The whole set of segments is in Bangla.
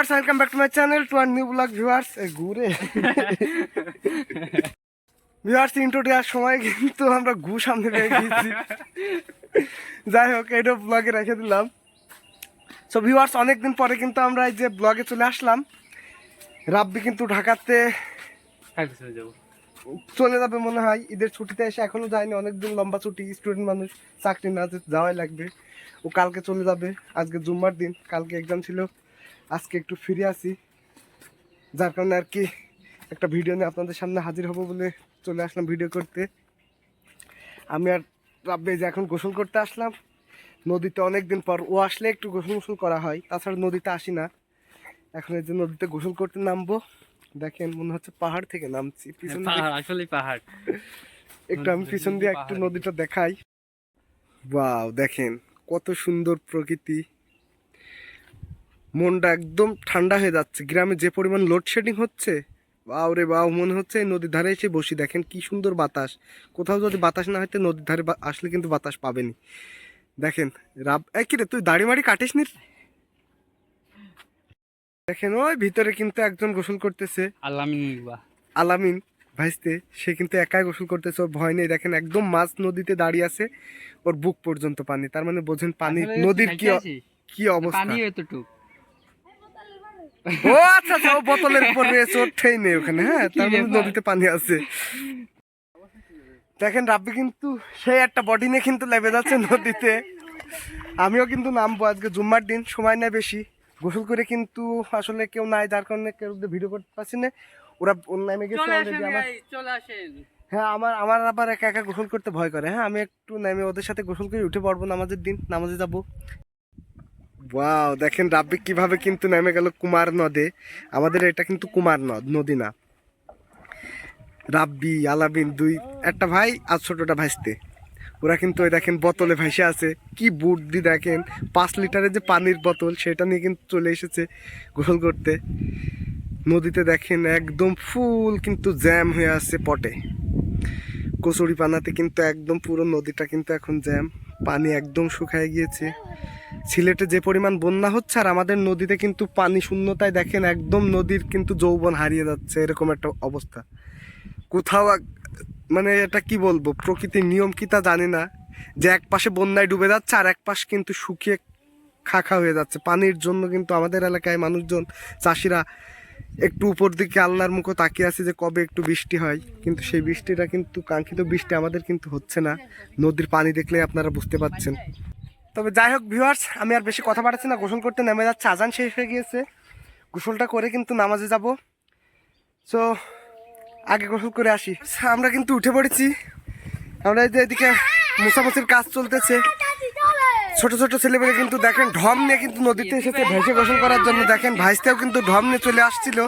Viewers welcome back to my channel to our new vlog viewers ঘুরে। ভিউয়ার্স ইন্ট্রো দেওয়ার সময় কিন্তু আমরা ঘু সামনে পেয়ে গিয়েছি যাই হোক এটা ব্লগে রেখে দিলাম। সো ভিউয়ার্স অনেকদিন পরে কিন্তু আমরা এই যে ব্লগে চলে আসলাম। রাব্বি কিন্তু ঢাকাতে চলে যাবে মনে হয়। ঈদের ছুটিতে এসে এখনও যায়নি। অনেকদিন লম্বা ছুটি স্টুডেন্ট মানুষ, চাকরি না যাওয়াই লাগবে। ও কালকে চলে যাবে। আজকে জুম্মার দিন। কালকে এক্সাম ছিল। আজকে একটু ফিরে আসি। যার কারণে আর কি একটা ভিডিও নিয়ে আপনাদের সামনে হাজির হব বলে চলে আসলাম ভিডিও করতে। আমি আর রাব্বে যে এখন গোসল করতে আসলাম। নদীতে অনেক দিন পর ও আসলে একটু গোসল গোসল করা হয় তাছাড়া নদীতে আসি না। এখন এই যে নদীতে গোসল করতে নামবো। দেখেন মনে হচ্ছে পাহাড় থেকে নামছি পিছন আসলে পাহাড় একটু আমি পিছন দিয়ে একটু নদীটা দেখাই। ওয়াও দেখেন কত সুন্দর প্রকৃতি। মনটা একদম ঠান্ডা হয়ে যাচ্ছে। গ্রামে যে পরিমাণ লোডশেডিং হচ্ছে বাও রে বাউ মনে হচ্ছে নদীর ধারে এসে বসি। দেখেন কি সুন্দর বাতাস। কোথাও যদি বাতাস না হইতে নদীর ধারে আসলে কিন্তু বাতাস পাবেনি। দেখেন রাব রে তুই দাড়ি মাড়ি কাটিস নি? দেখেন ওই ভিতরে কিন্তু একজন গোসল করতেছে। আল্লামিন মুগবা আলামিন ভাইস্তে সে কিন্তু একাই গোসল করতেছে ওর ভয় নেই। দেখেন একদম মাছ নদীতে দাঁড়িয়ে আছে ওর বুক পর্যন্ত পানি। তার মানে বোঝেন পানি নদীর কি কি অবস্থা? পানি এতটুক ও আচ্ছা আচ্ছা ও বোতলের উপর রয়েছে নেই ওখানে হ্যাঁ? তার মানে ব্যাপার? নদীতে পানি আছে। দেখেন রাব্বি কিন্তু সেই একটা বডি নিয়ে কিন্তু লেবে যাচ্ছে নদীতে। আমিও কিন্তু নামবো আজকে জুম্মার দিন সময় নেই বেশি। গোসল করে কিন্তু আসলে কেউ নাই যার কারণে কেউ ভিডিও করতে পারছি না। ওরা ওর নামে গেছে অলরেডি আমার চলে আসেন। হ্যাঁ আমার আমার আবার একা একা গোসল করতে ভয় করে। হ্যাঁ আমি একটু নেমে ওদের সাথে গোসল করে উঠে পড়ব নামাজের দিন নামাজে যাব। ওয়াও দেখেন রাব্বি কীভাবে কিন্তু নেমে গেল কুমার নদে। আমাদের এটা কিন্তু কুমার নদ, নদী না। রাব্বি, আলাবিন দুই, একটা ভাই আর ছোটটা ভাইস্তে। ওরা কিন্তু ওই দেখেন বোতলে ভাসে আছে। কি বুদ্ধি দেখেন, পাঁচ লিটারের যে পানির বোতল, সেটা নিয়ে কিন্তু চলে এসেছে গোসল করতে। নদীতে দেখেন একদম ফুল কিন্তু জ্যাম হয়ে আছে পটে। কচুরি পানাতে কিন্তু একদম পুরো নদীটা কিন্তু এখন জ্যাম। পানি একদম শুকায় গিয়েছে। সিলেটে যে পরিমাণ বন্যা হচ্ছে আর আমাদের নদীতে কিন্তু পানি শূন্যতায় দেখেন একদম নদীর কিন্তু যৌবন হারিয়ে যাচ্ছে, এরকম একটা অবস্থা। কোথাও মানে এটা কি বলব, প্রকৃতির নিয়ম কি তা জানি না। যে এক পাশে বন্যায় ডুবে যাচ্ছে আর এক পাশ কিন্তু শুকিয়ে খাখা হয়ে যাচ্ছে। পানির জন্য কিন্তু আমাদের এলাকায় মানুষজন, চাষিরা একটু উপর দিকে আল্লাহর মুখে তাকিয়ে আছে যে কবে একটু বৃষ্টি হয়। কিন্তু সেই বৃষ্টিটা কিন্তু, কাঙ্ক্ষিত বৃষ্টি আমাদের কিন্তু হচ্ছে না। নদীর পানি দেখলে আপনারা বুঝতে পাচ্ছেন তবে যাই হোক ভিউয়ার্স আমি আর বেশি কথা বাড়াচ্ছি না। গোসল করতে নেমে যাচ্ছে। আজান শেষ হয়ে গিয়েছে। গোসলটা করে কিন্তু নামাজে যাব। সো আগে গোসল করে আসি। আমরা কিন্তু উঠে পড়েছি। আমরা এদিকে মোছামুছির কাজ চলতেছে। ছোট ছোট ছেলেমেয়ে কিন্তু দেখেন, ঢম নিয়ে কিন্তু নদীতে এসেছে ভেসে গোসল করার জন্য। দেখেন, ভাইসতেও কিন্তু ঢম নিয়ে চলে আসছিল।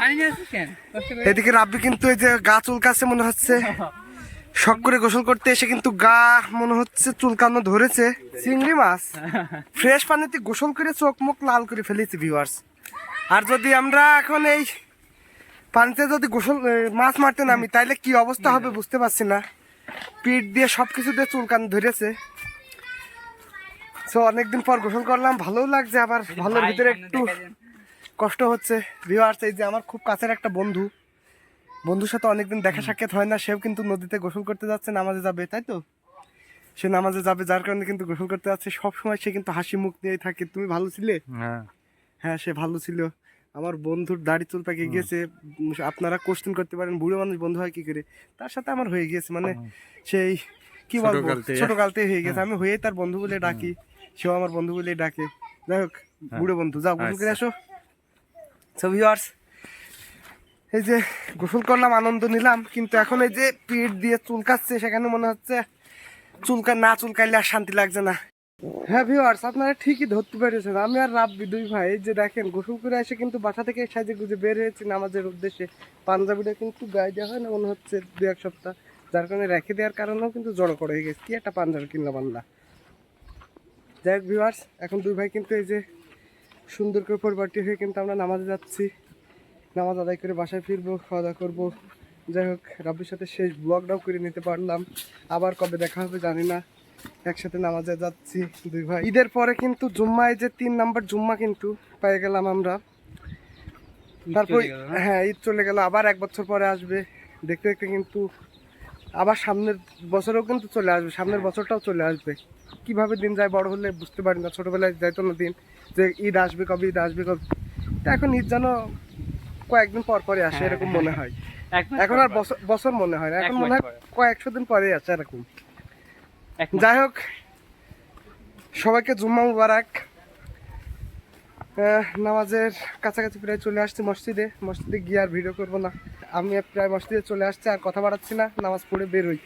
এদিকে রাব্বি কিন্তু এই যে গা চুলকাচ্ছে মনে হচ্ছে। শখ করে গোসল করতে এসে কিন্তু গা মনে হচ্ছে চুলকানো ধরেছে। চিংড়ি মাছ। ফ্রেশ পানিতে গোসল করে চোখ মুখ লাল করে ফেলেছি ভিউয়ার্স আর যদি আমরা এখন এই পানিতে যদি গোসল মাছ মারতে নামি, তাইলে কি অবস্থা হবে বুঝতে পারছি না। পিঠ দিয়ে সব কিছু দিয়ে চুলকানো ধরেছে। সো অনেকদিন পর গোসল করলাম ভালোও লাগছে আবার ভালোর ভিতরে একটু কষ্ট হচ্ছে। ভিউয়ার্স এই যে আমার খুব কাছের একটা বন্ধু বন্ধুর সাথে অনেকদিন দেখা সাক্ষাৎ হয় না সেও কিন্তু নদীতে গোসল করতে যাচ্ছে নামাজে যাবে তাই তো? সে নামাজে যাবে যার কারণে কিন্তু গোসল করতে যাচ্ছে। সব সময় সে কিন্তু হাসি মুখ নিয়েই থাকে। তুমি ভালো ছিলে? হ্যাঁ। সে ভালো ছিল। আমার বন্ধুর দাড়ি চুল পাকে গিয়েছে। আপনারা কোশ্চেন করতে পারেন বুড়ো মানুষ বন্ধু হয় কি করে? তার সাথে আমার হয়ে গিয়েছে মানে সেই কি বলব? ছোটকাল থেকে। ছোট কালতে হয়ে। গেছে আমি হয়ে তার বন্ধু বলে ডাকি। সেও আমার বন্ধু বলে ডাকে। যাই হোক বুড়ো বন্ধু যাও গোসল করে আসো। সো ভিউয়ার্স এই যে গোসল করলাম আনন্দ নিলাম কিন্তু এখন এই যে পিঠ দিয়ে চুলকাচ্ছে সেখানে মনে হচ্ছে চুলকা না চুলকাইলে আর শান্তি লাগছে না। হ্যাঁ ভিউয়ার্স আপনারা ঠিকই ধরতে পেরেছেন। আমি আর রাব্বি দুই ভাই এই যে দেখেন গোসল করে এসে কিন্তু বাসা থেকে সাজে গুজে বের হয়েছি নামাজের উদ্দেশ্যে। পাঞ্জাবিটা কিন্তু গায়ে দেওয়া হয় না মনে হচ্ছে দু এক সপ্তাহ। যার কারণে রেখে দেওয়ার কারণেও কিন্তু জড়ো করে হয়ে গেছে। কি একটা পাঞ্জাবি কিনলাম আল্লাহ যাই হোক ভিউয়ার্স এখন দুই ভাই কিন্তু এই যে সুন্দর করে পরিবারটি হয়ে কিন্তু আমরা নামাজে যাচ্ছি। নামাজ আদায় করে বাসায় ফিরবো খাওয়া দাওয়া করব। যাই হোক রাব্বির সাথে শেষ ব্লগটাও করে নিতে পারলাম। আবার কবে দেখা হবে জানি না। একসাথে নামাজে যাচ্ছি দুই ভাই। ঈদের পরে কিন্তু জুম্মায় যে তিন নাম্বার জুম্মা কিন্তু পেয়ে গেলাম আমরা। তারপর? হ্যাঁ ঈদ চলে গেল। আবার এক বছর পরে আসবে। দেখতে দেখতে কিন্তু আবার সামনের বছরেও কিন্তু চলে আসবে সামনের বছরটাও চলে আসবে। কীভাবে দিন যায় বড় হলে বুঝতে পারি না ছোটবেলায় যাইতো না দিন যে ঈদ আসবে কবে ঈদ আসবে কবে। এখন ঈদ যেন কয়েকদিন পর পরে আসে হ্যাঁ, এরকম হ্যাঁ। মনে হয় এখন আর বছর বছর মনে হয় না এখন মনে হয় কয়েকশো দিন পরে আছে এরকম। যাই হোক সবাইকে জুম্মা মুবারক। নামাজের কাছাকাছি প্রায় চলে আসছি মসজিদে। মসজিদে গিয়ে আর ভিডিও করব না। আমি প্রায় মসজিদে চলে আসছি, আর কথা বাড়াচ্ছি না, নামাজ পড়ে বেরোই।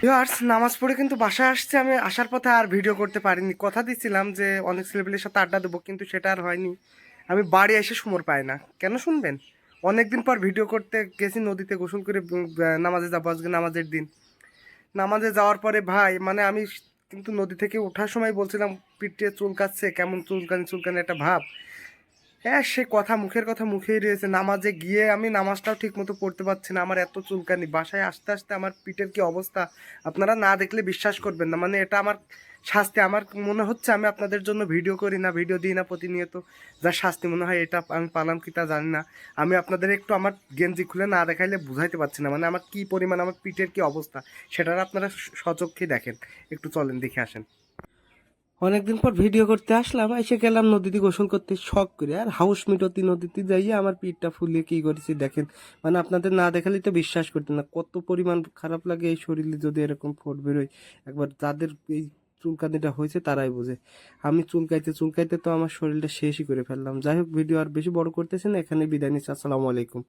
ভিউয়ার্স নামাজ পড়ে কিন্তু বাসায় আসছে, আমি আসার পথে আর ভিডিও করতে পারিনি। কথা দিচ্ছিলাম যে অনেক ছেলেপেলের সাথে আড্ডা দেবো, কিন্তু সেটা আর হয়নি। আমি বাড়ি এসে সময় পাই না। কেন শুনবেন? অনেকদিন পর ভিডিও করতে গেছি নদীতে, গোসল করে নামাজে যাব আজকে নামাজের দিন। নামাজে যাওয়ার পরে ভাই মানে আমি কিন্তু নদী থেকে ওঠার সময় বলছিলাম পিঠে চুলকাচ্ছে কেমন চুলকানি চুলকানি একটা ভাব। হ্যাঁ সে কথা মুখের কথা মুখেই রয়েছে। নামাজে গিয়ে আমি নামাজটাও ঠিক মতো পড়তে পারছি না। আমার এত চুলকানি। বাসায় আসতে আসতে আমার পিঠের কি অবস্থা? আপনারা না দেখলে বিশ্বাস করবেন না। মানে এটা আমার শাস্তি। আমার মনে হচ্ছে আমি আপনাদের জন্য ভিডিও করি না, ভিডিও দিই না প্রতিনিয়ত। যা শাস্তি মনে হয় এটা আমি পালাম কি তা জানি না। আমি আপনাদের একটু আমার গেঞ্জি খুলে না দেখাইলে বুঝাইতে পারছি না। মানে আমার কি পরিমাণ আমার পিঠের কি অবস্থা? সেটার আপনারা সচক্ষে দেখেন। একটু চলেন, দেখে আসেন। অনেকদিন পর ভিডিও করতে আসলাম, এসে গেলাম নদীতে গোসল করতে, শখ করে। আর হাউস মিটতি নদীতে যাইয়ে আমার পিঠটা ফুলিয়ে কি করেছি দেখেন। মানে আপনাদের না দেখালেই তো বিশ্বাস করতেন না, কত পরিমাণ খারাপ লাগে এই শরীরে যদি এরকম ফোট বেরোয়। একবার যাদের এই চুলকানিটা হয়েছে তারাই বোঝে। আমি চুলকাইতে চুলকাইতে তো আমার শরীরটা শেষই করে ফেললাম। যাই হোক, ভিডিও আর বেশি বড় করতেছেন এখানে বিদায় নিচ্ছি। আসসালামু আলাইকুম।